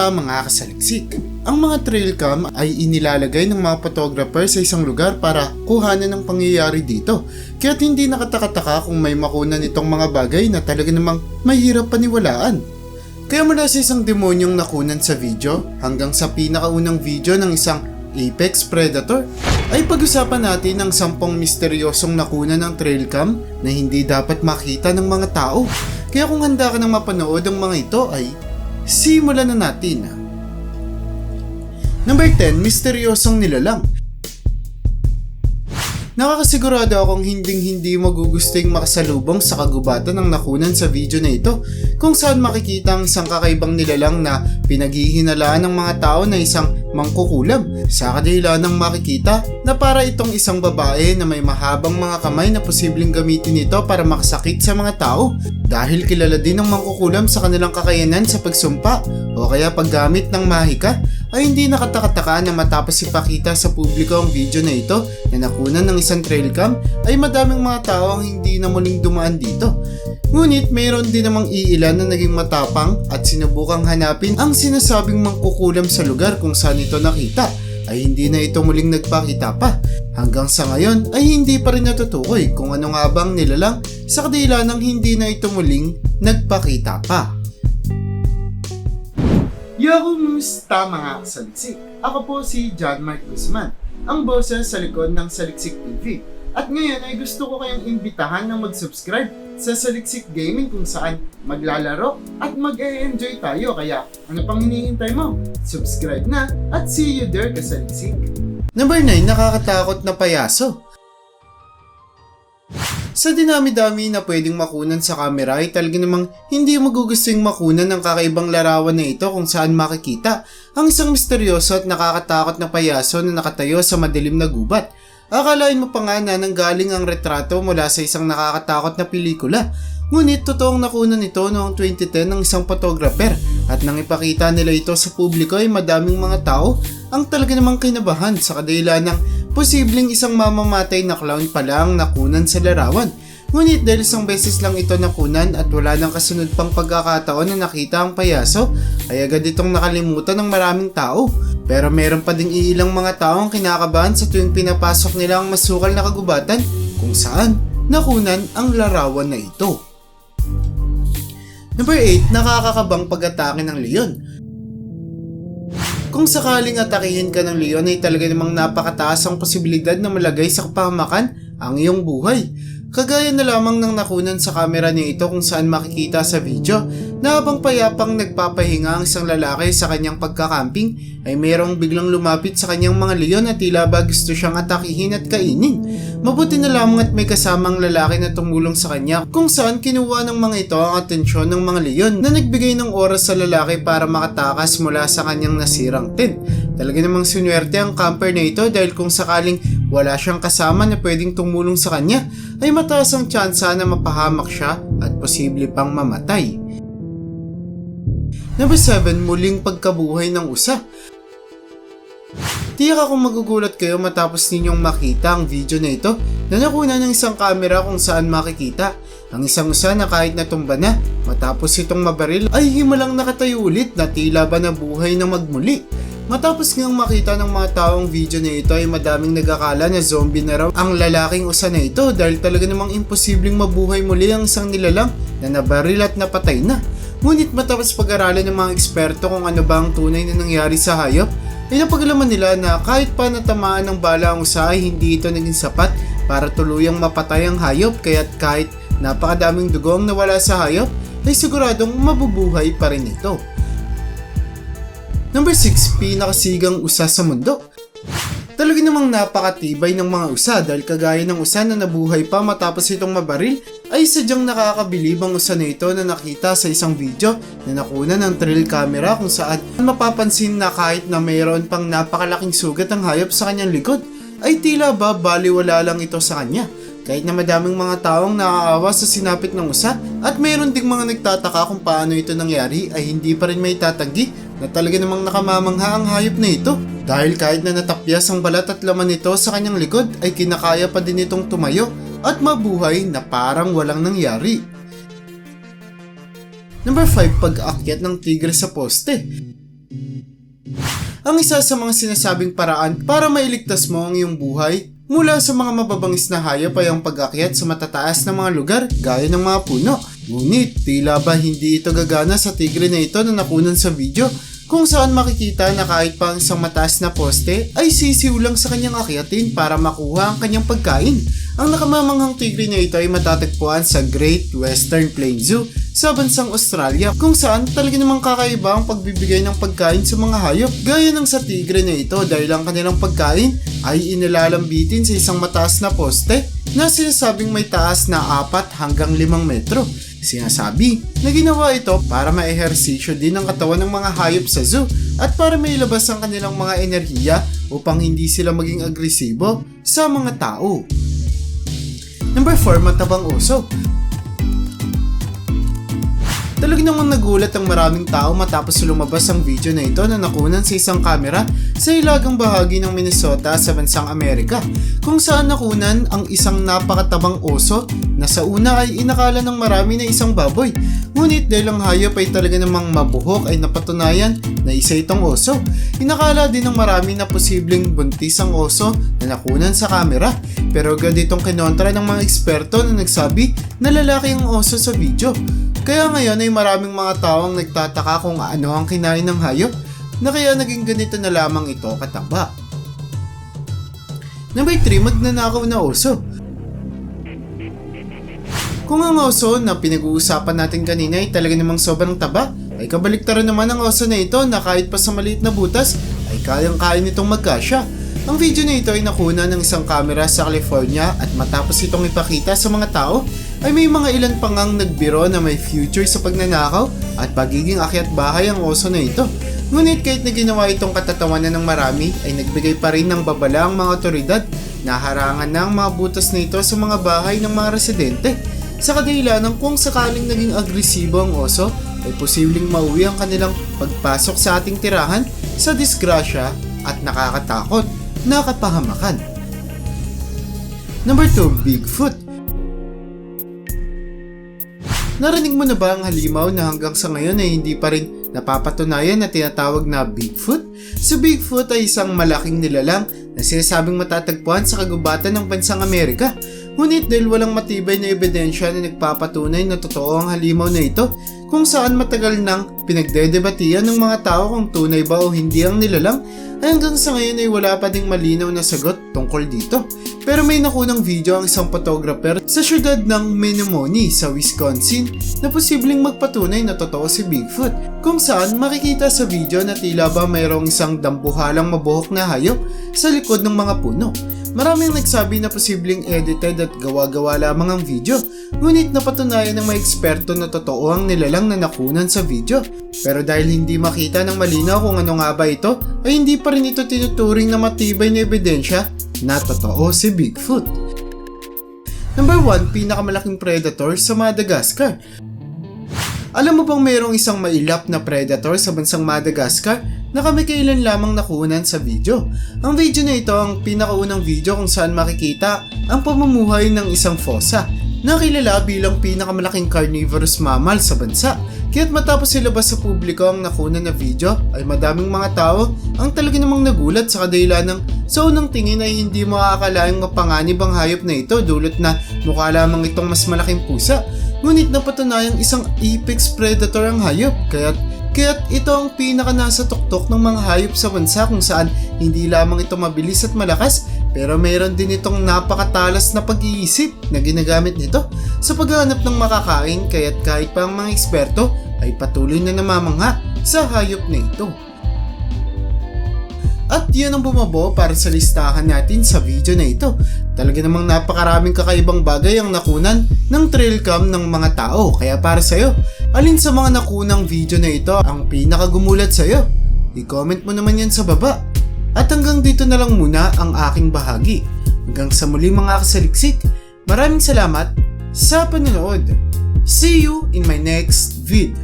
Kumusta mga kasaliksik? Ang mga trail cam ay inilalagay ng mga photographer sa isang lugar para kuhanan ng pangyayari dito. Kaya't hindi nakatakataka kung may makunan itong mga bagay na talaga namang mahirap paniwalaan. Kaya mula sa isang demonyong nakunan sa video hanggang sa pinakaunang video ng isang apex predator, ay pag-usapan natin ang sampung misteryosong nakunan ng trail cam na hindi dapat makita ng mga tao. Kaya kung handa ka nang mapanood ang mga ito ay simulan na natin. Number 10, misteryosong nilalang. Nakakasigurado akong hinding-hindi magugusting makasalubong sa kagubatan ng nakunan sa video na ito kung saan makikita ang isang kakaibang nilalang na pinaghihinalaan ng mga tao na isang mangkukulam sa kadahilan ng makikita na para itong isang babae na may mahabang mga kamay na posibleng gamitin ito para makasakit sa mga tao dahil kilala din ng mangkukulam sa kanilang kakayanan sa pagsumpa o kaya paggamit ng mahika ay hindi nakatakataka na matapos ipakita sa publiko ang video na ito na nakunan ng isang trail cam ay madaming mga tao ang hindi na muling dumaan dito. Ngunit mayroon din namang iilan na naging matapang at sinubukang hanapin ang sinasabing mangkukulam sa lugar kung saan ito nakita ay hindi na ito muling nagpakita pa. Hanggang sa ngayon ay hindi pa rin natutukoy kung ano nga bang nilalang sa kadila ng hindi na ito muling nagpakita pa. Yo, kumusta mga kasaliksik? Ako po si John Mark Guzman, ang boses sa likod ng Saliksik TV. At ngayon ay gusto ko kayong imbitahan na mag-subscribe sa Saliksik Gaming kung saan maglalaro at mag-e-enjoy tayo. Kaya ano pang hinihintay mo? Subscribe na at see you there kasaliksik. Number 9, nakakatakot na payaso. Sa dinami-dami na pwedeng makunan sa camera ay talaga namang hindi magugusting makunan ng kakaibang larawan na ito kung saan makikita ang isang misteryoso at nakakatakot na payaso na nakatayo sa madilim na gubat. Akalain mo pa nga na nanggaling ang retrato mula sa isang nakakatakot na pelikula. Ngunit totoong nakunan ito noong 2010 ng isang photographer at nang ipakita nila ito sa publiko ay madaming mga tao ang talaga namang kinabahan sa kadahilan ng posibleng isang mamamatay na clown pala ang nakunan sa larawan. Ngunit dahil isang beses lang ito nakunan at wala nang kasunod pang pagkakataon na nakita ang payaso, ay agad itong nakalimutan ng maraming tao. Pero meron pa ding iilang mga tao ang kinakabahan sa tuwing pinapasok nila ang masukal na kagubatan kung saan nakunan ang larawan na ito. Number 8, nakakakabang pag-atake ng leon. Kung sakaling atakihin ka ng leon ay talaga namang napakataas ang posibilidad na malagay sa kapahamakan ang iyong buhay. Kagaya na lamang ng nakunan sa kamera niya ito kung saan makikita sa video na habang payapang nagpapahinga ang isang lalaki sa kanyang pagkakamping ay mayroong biglang lumapit sa kanyang mga leon at tila ba gusto siyang atakihin at kainin. Mabuti na lamang at may kasamang lalaki na tumulong sa kanya kung saan kinuha ng mga ito ang atensyon ng mga leon na nagbigay ng oras sa lalaki para makatakas mula sa kanyang nasirang tent. Talaga namang sinuwerte ang camper na ito dahil kung sakaling wala siyang kasama na pwedeng tumulong sa kanya ay mataas ang tsansa na mapahamak siya at posible pang mamatay. Number 7, muling pagkabuhay ng usa. Tiyak akong magugulat kayo matapos ninyong makita ang video na ito na nakuna ng isang camera kung saan makikita ang isang usa na kahit natumba na matapos itong mabaril ay himalang nakatayo ulit na tila ba nabuhay na magmuli. Matapos ngang makita ng mga taong video na ito ay madaming nagakala na zombie na raw ang lalaking usa na ito dahil talaga namang imposibleng mabuhay muli ang isang nilalang na nabaril at napatay na. Ngunit matapos pag-aralan ng mga eksperto kung ano ba ang tunay na nangyari sa hayop, ay napagalaman nila na kahit pa natamaan ng bala ang usa hindi ito naging sapat para tuluyang mapatay ang hayop kaya't kahit napakadaming dugo ang nawala sa hayop, ay siguradong mabubuhay pa rin ito. Number 6, pinakasigang usa sa mundo. Talaga namang napakatibay ng mga usa dahil kagaya ng usa na nabuhay pa matapos itong mabaril ay sadyang nakakabilib ang usa na ito na nakita sa isang video na nakuna ng trail camera kung saan mapapansin na kahit na mayroon pang napakalaking sugat ang hayop sa kanyang likod ay tila ba baliwala lang ito sa kanya. Kahit na madaming mga taong naaawa sa sinapit ng usa at mayroon ding mga nagtataka kung paano ito nangyari ay hindi pa rin may tatanggi na talaga namang nakamamangha ang hayop na ito. Dahil kahit na natapyas ang balat at laman nito sa kanyang likod ay kinakaya pa din itong tumayo at mabuhay na parang walang nangyari. Number 5, pag-aakyat ng tigre sa poste. ang isa sa mga sinasabing paraan para mailigtas mo ang iyong buhay mula sa mga mababangis na hayop ay ang pag-akyat sa matataas na mga lugar gaya ng mga puno. Ngunit tila ba hindi ito gagana sa tigre na ito na nakunan sa video kung saan makikita na kahit pa ang isang mataas na poste ay sisiw lang sa kanyang akyatin para makuha ang kanyang pagkain. Ang nakamamanghang tigre na ito ay matatagpuan sa Great Western Plains Zoo sa bansang Australia kung saan talaga namang kakaiba ang pagbibigay ng pagkain sa mga hayop gaya ng sa tigre na ito dahil ang kanilang pagkain ay inilalambitin sa isang mataas na poste na sinasabing may taas na 4 hanggang 5 metro. Sinasabi na ginawa ito para maehersisyo din ang katawan ng mga hayop sa zoo at para mailabas ang kanilang mga enerhiya upang hindi sila maging agresibo sa mga tao. Number 4, matabang oso. Talaga namang nagulat ang maraming tao matapos lumabas ang video na ito na nakunan sa isang kamera sa ilagang bahagi ng Minnesota sa bansang Amerika kung saan nakunan ang isang napakatabang oso na sa una ay inakala ng marami na isang baboy. Ngunit dahil ang hayop ay talaga namang mabuhok ay napatunayan na isa itong oso. Inakala din ng marami na posibleng buntis ang oso na nakunan sa kamera pero agad itong kinontra ng mga eksperto na nagsabi na lalaki ang oso sa video. Kaya ngayon ay maraming mga tao ang nagtataka kung ano ang kinain ng hayop na kaya naging ganito na lamang ito kataba. Number 3, magnanakaw na oso. Kung ang oso na pinag-uusapan natin kanina ay talaga namang sobrang taba, ay kabaliktaran naman ang oso na ito na kahit pa sa maliit na butas ay kayang-kaya nitong magkasya. Ang video na ito ay nakuna ng isang kamera sa California at matapos itong ipakita sa mga tao ay may mga ilan pang ang nagbiro na may future sa pagnanakaw at pagiging akyat bahay ang oso na ito. Ngunit kahit na ginawa itong katatawanan ng marami ay nagbigay pa rin ng babala ang mga otoridad na harangan ng mga butas na ito sa mga bahay ng mga residente. Sa kadahilan ng kung sakaling naging agresibo ang oso ay posibleng mauwi ang kanilang pagpasok sa ating tirahan sa disgrasya at nakakatakot na kapahamakan. Number 2, Bigfoot. Narinig mo na ba ang halimaw na hanggang sa ngayon ay hindi pa rin napapatunayan na tinatawag na Bigfoot? Si Bigfoot ay isang malaking nilalang na sinasabing matatagpuan sa kagubatan ng bansang Amerika. Ngunit dahil walang matibay na ebidensya na nagpapatunay na totoo ang halimaw na ito, kung saan matagal nang pinagdedebatiyan ng mga tao kung tunay ba o hindi ang nilalang, ay hanggang sa ngayon ay wala pa ding malinaw na sagot tungkol dito. Pero may nakunang video ang isang photographer sa syudad ng Menomonee sa Wisconsin na posibleng magpatunay na totoo si Bigfoot kung saan makikita sa video na tila ba mayroong isang dambuhalang mabuhok na hayop sa likod ng mga puno. Maraming nagsabi na posibleng edited at gawa-gawa lamang ang video, ngunit napatunayan ng mga eksperto na totoo ang nilalang na nakunan sa video. Pero dahil hindi makita ng malinaw kung ano nga ba ito, ay hindi pa rin ito tinuturing na matibay na ebidensya na totoo si Bigfoot. Number 1, pinakamalaking predator sa Madagascar. Alam mo bang mayroong isang mailap na predator sa bansang Madagascar na kami kailan lamang nakunan sa video? Ang video na ito ang pinakaunang video kung saan makikita ang pamumuhay ng isang fossa na kilala bilang pinakamalaking carnivorous mammal sa bansa. Kaya't matapos ilabas sa publiko ang nakunan na video ay madaming mga tao ang talaga namang nagulat sa kadahilan ng sa unang tingin ay hindi mo aakalaing mapanganib ang hayop na ito dulot na mukha lamang itong mas malaking pusa. Ngunit napatunayang isang apex predator ang hayop kaya't Kaya't ito ang pinaka nasa tuktok ng mga hayop sa bansa kung saan hindi lamang ito mabilis at malakas pero mayroon din itong napakatalas na pag-iisip na ginagamit nito sa paghahanap ng makakain kaya't kahit pa ang mga eksperto ay patuloy na namamangha sa hayop na ito. At yun ang bumabo para sa listahan natin sa video na ito. Talaga namang napakaraming kakaibang bagay ang nakunan ng trail cam ng mga tao. Kaya para sa'yo, alin sa mga nakunang video na ito ang pinakagumulat sa'yo? I-comment mo naman yan sa baba. At hanggang dito na lang muna ang aking bahagi. Hanggang sa muli mga kasaliksik, maraming salamat sa panonood. See you in my next vid.